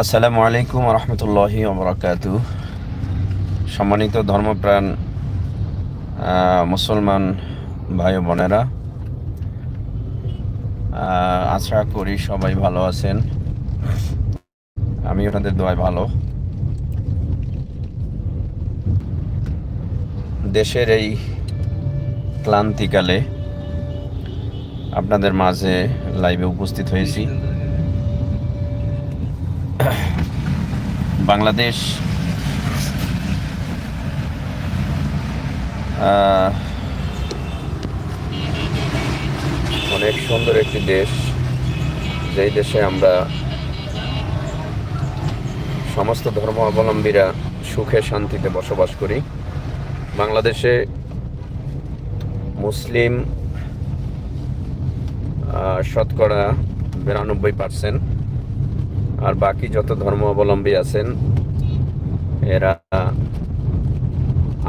আসসালামু আলাইকুম রহমতুল্লাহি ওবরাকাত। সম্মানিত ধর্মপ্রাণ মুসলমান ভাই বোনেরা আশা করি সবাই ভালো আছেন। আমি ওনাদের দোয়ায় ভালো। দেশের এই ক্লান্তিকালে আপনাদের মাঝে লাইভে উপস্থিত হয়েছি। বাংলাদেশ অনেক সুন্দর একটি দেশ, যেই দেশে আমরা সমস্ত ধর্ম অবলম্বীরা সুখে শান্তিতে বসবাস করি। বাংলাদেশে মুসলিম শতকরা বিরানব্বই পার্সেন্ট আর বাকি যত ধর্ম অবলম্বী আছেন, এরা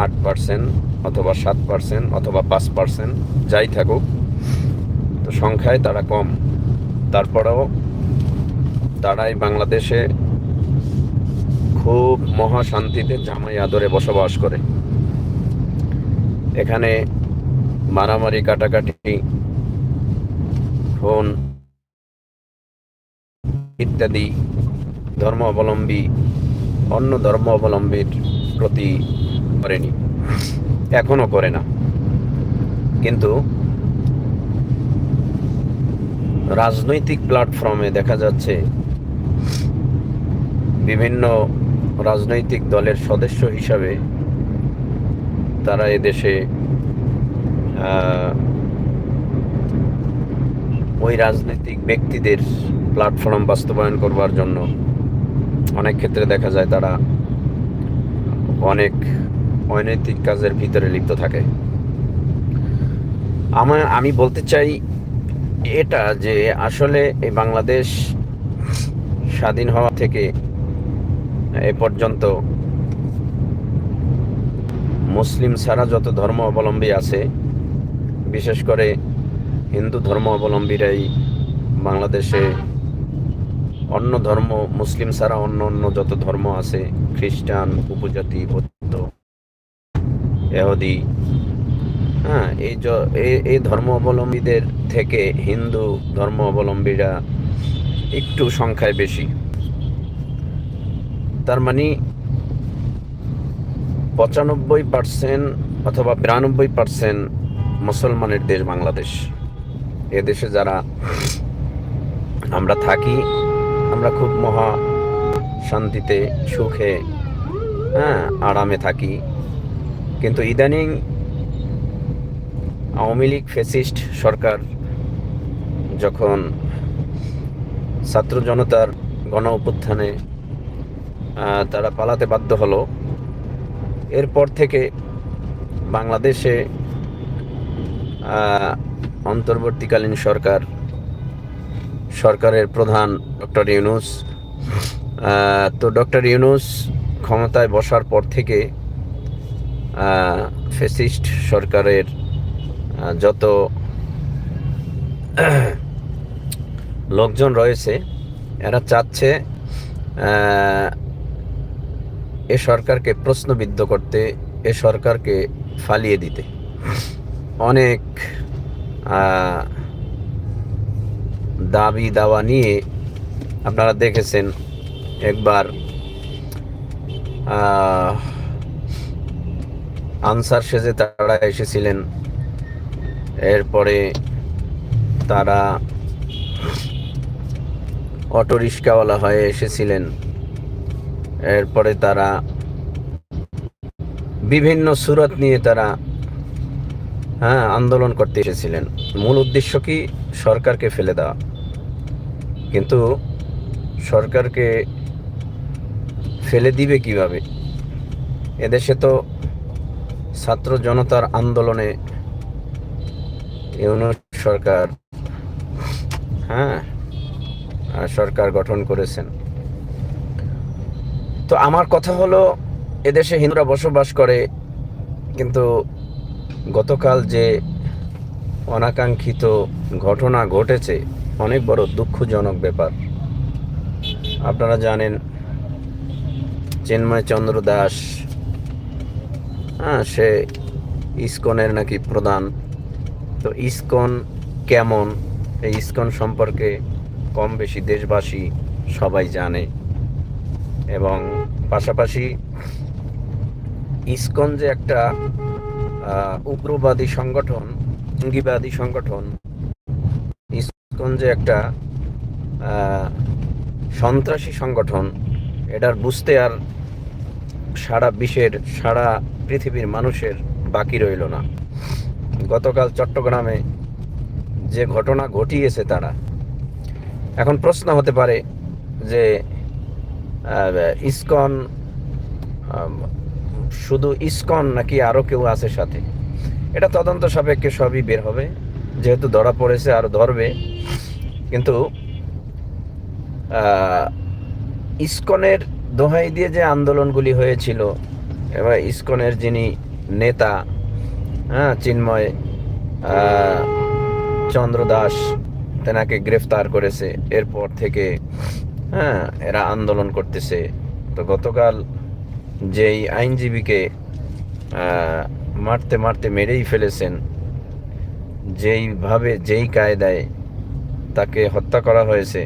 আট পার্সেন্ট অথবা সাত পার্সেন্ট অথবা পাঁচ পার্সেন্ট যাই থাকুক, তো সংখ্যায় তারা কম। তারপরেও তারাই বাংলাদেশে খুব মহা শান্তিতে জামাই আদরে বসবাস করে। এখানে মারামারি, কাটাকাটি ফোন ইত্যাদি ধর্ম অবলম্বী অন্য ধর্ম অবলম্বীর প্রতি করেনি। এখনও করে না। কিন্তু রাজনৈতিক প্ল্যাটফর্মে দেখা যাচ্ছে বিভিন্ন রাজনৈতিক দলের সদস্য হিসাবে তারা এদেশে ওই রাজনৈতিক ব্যক্তিদের প্ল্যাটফর্ম বাস্তবায়ন করবার জন্য অনেক ক্ষেত্রে দেখা যায় তারা অনেক অনৈতিক কাজের ভিতরে লিপ্ত থাকে। আমার আমি বলতে চাই এটা যে আসলে এই বাংলাদেশ স্বাধীন হওয়া থেকে এ পর্যন্ত মুসলিম ছাড়া যত ধর্ম অবলম্বী আছে, বিশেষ করে হিন্দু ধর্ম অবলম্বীরাই বাংলাদেশে অন্য ধর্ম, মুসলিম ছাড়া অন্য অন্য যত ধর্ম আছে, খ্রিস্টান, উপজাতি, বৌদ্ধ এহদি হ্যাঁ এই এই- এই ধর্ম অবলম্বীদের থেকে হিন্দু ধর্ম অবলম্বীরা একটু সংখ্যায় বেশি। তার মানে পঁচানব্বই পার্সেন্ট অথবা বিরানব্বই পার্সেন্ট মুসলমানের দেশ বাংলাদেশ। এদেশে যারা আমরা থাকি, আমরা খুব মহা শান্তিতে, সুখে হ্যাঁ আরামে থাকি। কিন্তু ইদানিং আওয়ামী লীগ ফেসিস্ট সরকার যখন ছাত্র জনতার গণ অভ্যুত্থানে তারা পালাতে বাধ্য হলো, এরপর থেকে বাংলাদেশে অন্তর্বর্তীকালীন সরকার, সরকারের প্রধান ডক্টর ইউনুস তো ডক্টর ইউনুস ক্ষমতায় বসার পর থেকে ফেসিস্ট সরকারের যত লোকজন রয়েছে, এরা চাচ্ছে এ সরকারকে প্রশ্নবিদ্ধ করতে, এ সরকারকে ফালিয়ে দিতে। অনেক দাবি দাওয়া নিয়ে আপনারা দেখেছেন একবার আনসার সেজে তারা এসেছিলেন। এরপরে তারা অটো রিক্সাওয়ালা হয়ে এসেছিলেন। এরপরে তারা বিভিন্ন সুরত নিয়ে তারা হ্যাঁ আন্দোলন করতে এসেছিলেন। মূল উদ্দেশ্য কি? সরকারকে ফেলে দেওয়া। কিন্তু সরকারকে ফেলে দিবে কীভাবে? এদেশে তো ছাত্র জনতার আন্দোলনে ইউনুস সরকার হ্যাঁ সরকার গঠন করেছেন। তো আমার কথা হলো, এদেশে হিন্দুরা বসবাস করে, কিন্তু গতকাল যে অনাকাঙ্ক্ষিত ঘটনা ঘটেছে, অনেক বড় দুঃখজনক ব্যাপার। আপনারা জানেন, চিন্ময় চন্দ্র দাস হ্যাঁ সে ইসকনের নাকি প্রধান। তো ইসকন কেমন? এই ইসকন সম্পর্কে কম বেশি দেশবাসী সবাই জানে। এবং পাশাপাশি ইসকন যে একটা উগ্রবাদী সংগঠন জঙ্গিবাদী সংগঠন ইসকন যে একটা সন্ত্রাসী সংগঠন। এটার বুঝতে আর সারা বিশ্বের, সারা পৃথিবীর মানুষের বাকি রইল না। গতকাল চট্টগ্রামে যে ঘটনা ঘটিয়েছে তারা। এখন প্রশ্ন হতে পারে যে ইসকন শুধু ইসকন নাকি আরও কেউ আছে সাথে? এটা তদন্ত সাপেক্ষে সবই বের হবে। যেহেতু ধরা পড়েছে আরও ধরবে। কিন্তু ইসকনের দোহাই দিয়ে যে আন্দোলনগুলি হয়েছিল, এবার ইসকনের যিনি নেতা হ্যাঁ চিন্ময় চন্দ্র দাস, তেনাকে গ্রেফতার করেছে। এরপর থেকে হ্যাঁ এরা আন্দোলন করতেছে। তো গতকাল যেই আইনজীবীকে মারতে মারতে মেরেই ফেলেছেন, যেইভাবে যেই কায়দায় তাকে হত্যা করা হয়েছে,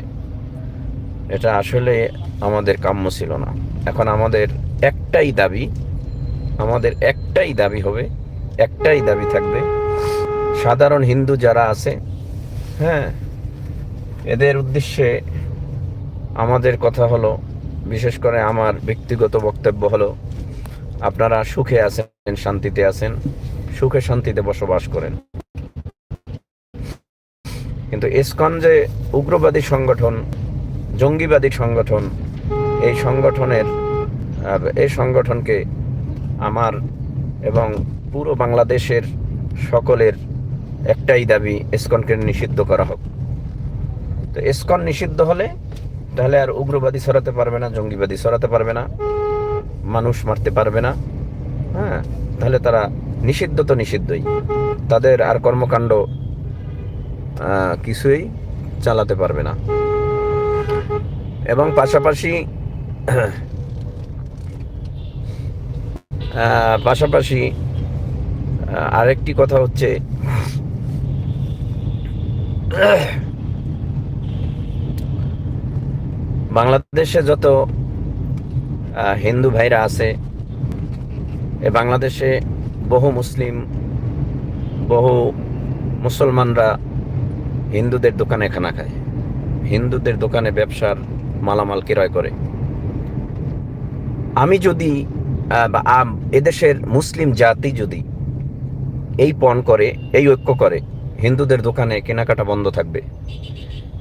এটা আসলে আমাদের কাম্য ছিল না। এখন আমাদের একটাই দাবি, আমাদের একটাই দাবি হবে, একটাই দাবি থাকবে, সাধারণ হিন্দু যারা আছে হ্যাঁ এদের উদ্দেশ্যে আমাদের কথা হলো বিশেষ করে আমার ব্যক্তিগত বক্তব্য হলো, আপনারা সুখে আছেন, শান্তিতে আছেন, সুখে শান্তিতে বসবাস করেন। কিন্তু ইসকন যে উগ্রবাদী সংগঠন, জঙ্গিবাদী সংগঠন, এই সংগঠনের এই সংগঠনকে আমার এবং পুরো বাংলাদেশের সকলের একটাই দাবি ইসকনকে নিষিদ্ধ করা হোক। তো ইসকন নিষিদ্ধ হলে তাহলে আর উগ্রবাদী সরাতে পারবে না, জঙ্গিবাদী সরাতে পারবে না, মানুষ মারতে পারবে না। হ্যাঁ তাহলে তারা নিষিদ্ধ তো নিষিদ্ধই। তাদের আর কর্মকাণ্ড কিছুই চালাতে পারবে না। এবং পাশাপাশি পাশাপাশি আরেকটি কথা হচ্ছে বাংলাদেশে যত হিন্দু ভাইরা আছে, এ বাংলাদেশে বহু মুসলিম, বহু মুসলমানরা হিন্দুদের দোকানে খানা খায়। হিন্দুদের দোকানে ব্যবসার মালামাল ক্রয় করে। আমি যদি এদেশের মুসলিম জাতি যদি এই পণ করে, এই ঐক্য করে, হিন্দুদের দোকানে কেনাকাটা বন্ধ থাকবে।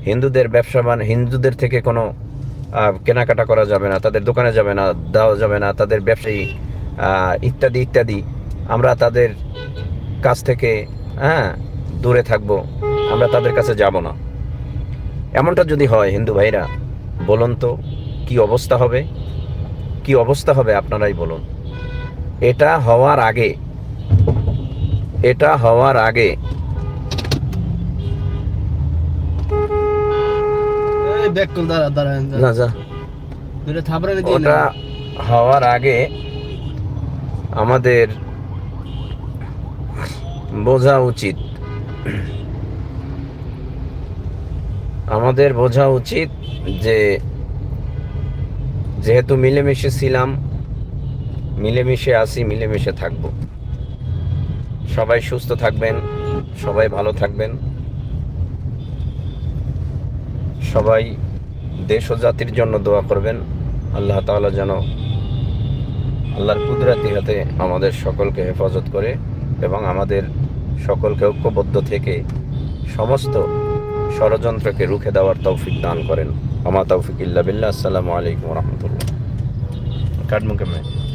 হিন্দুদের ব্যবসা হিন্দুদের থেকে কোনো কেনাকাটা করা যাবে না, তাদের দোকানে যাবে না, দেওয়া যাবে না, তাদের ব্যবসায়ী ইত্যাদি ইত্যাদি। আমরা তাদের কাছ থেকে হ্যাঁ দূরে থাকব, আমরা তাদের কাছে যাব না। এমনটা যদি হয়, হিন্দু ভাইরা, বলুন তো, কি অবস্থা হবে? কি অবস্থা হবে, আপনারাই বলুন। এটা হওয়ার আগে, এটা হওয়ার আগে এই ব্যাক কল দাঁড়া দাঁড়া না যা। দুটো থাপড়ানি দিয়ে ওটা হওয়ার আগে আমাদের বোঝা উচিত। আমাদের বোঝা উচিত যে যেহেতু মিলেমিশে ছিলাম মিলেমিশে আসি মিলেমিশে থাকব। সবাই সুস্থ থাকবেন সবাই ভালো থাকবেন। সবাই দেশ ও জাতির জন্য দোয়া করবেন। আল্লাহ তাআলা যেন আল্লাহর কুদরাতি হাতে আমাদের সকলকে হেফাজত করে এবং আমাদের সকলকে ঐক্যবদ্ধ থেকে সমস্ত ষড়যন্ত্রকে রুখে দেওয়ার তৌফিক দান করেন। আমা তৌফিক ইল্লা বিল্লাহ। আসসালামু আলাইকুম রহমতুল্লাহ। কাটমুকে মেয়ে